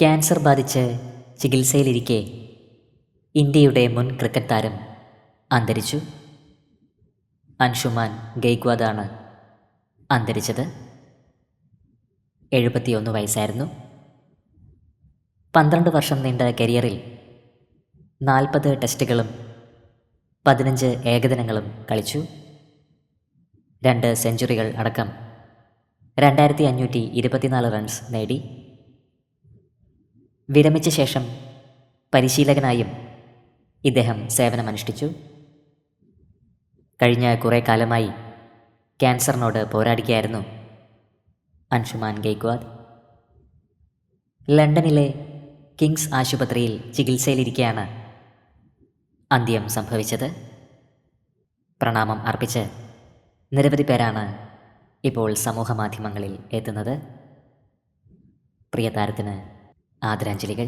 Cancer ബാധിച്ച് ചികിത്സയിലിരിക്കെ ഇന്ത്യയുടെ മുൻ ക്രിക്കറ്റ് താരം അന്തരിച്ചു. അൻഷുമാൻ ഗെയ്ക്വാദാണ് അന്തരിച്ചത്. എഴുപത്തിയൊന്ന് വയസ്സായിരുന്നു. പന്ത്രണ്ട് വർഷം നീണ്ട കരിയറിൽ നാൽപ്പത് ടെസ്റ്റുകളും പതിനഞ്ച് ഏകദിനങ്ങളും കളിച്ചു. രണ്ട് സെഞ്ചുറികൾ അടക്കം രണ്ടായിരത്തി അഞ്ഞൂറ്റി ഇരുപത്തിനാല് റൺസ് നേടി. വിരമിച്ച ശേഷം പരിശീലകനായും ഇദ്ദേഹം സേവനമനുഷ്ഠിച്ചു. കഴിഞ്ഞ കുറേ കാലമായി ക്യാൻസറിനോട് പോരാടുകയായിരുന്നു അൻഷുമാൻ ഗെയ്ക്വാദ്. ലണ്ടനിലെ കിങ്സ് ആശുപത്രിയിൽ ചികിത്സയിലിരിക്കെയാണ് അന്ത്യം സംഭവിച്ചത്. പ്രണാമം അർപ്പിച്ച് നിരവധി പേരാണ് ഇപ്പോൾ സമൂഹമാധ്യമങ്ങളിൽ എത്തുന്നത്. പ്രിയ താരത്തിന് ആദരാഞ്ജലികൾ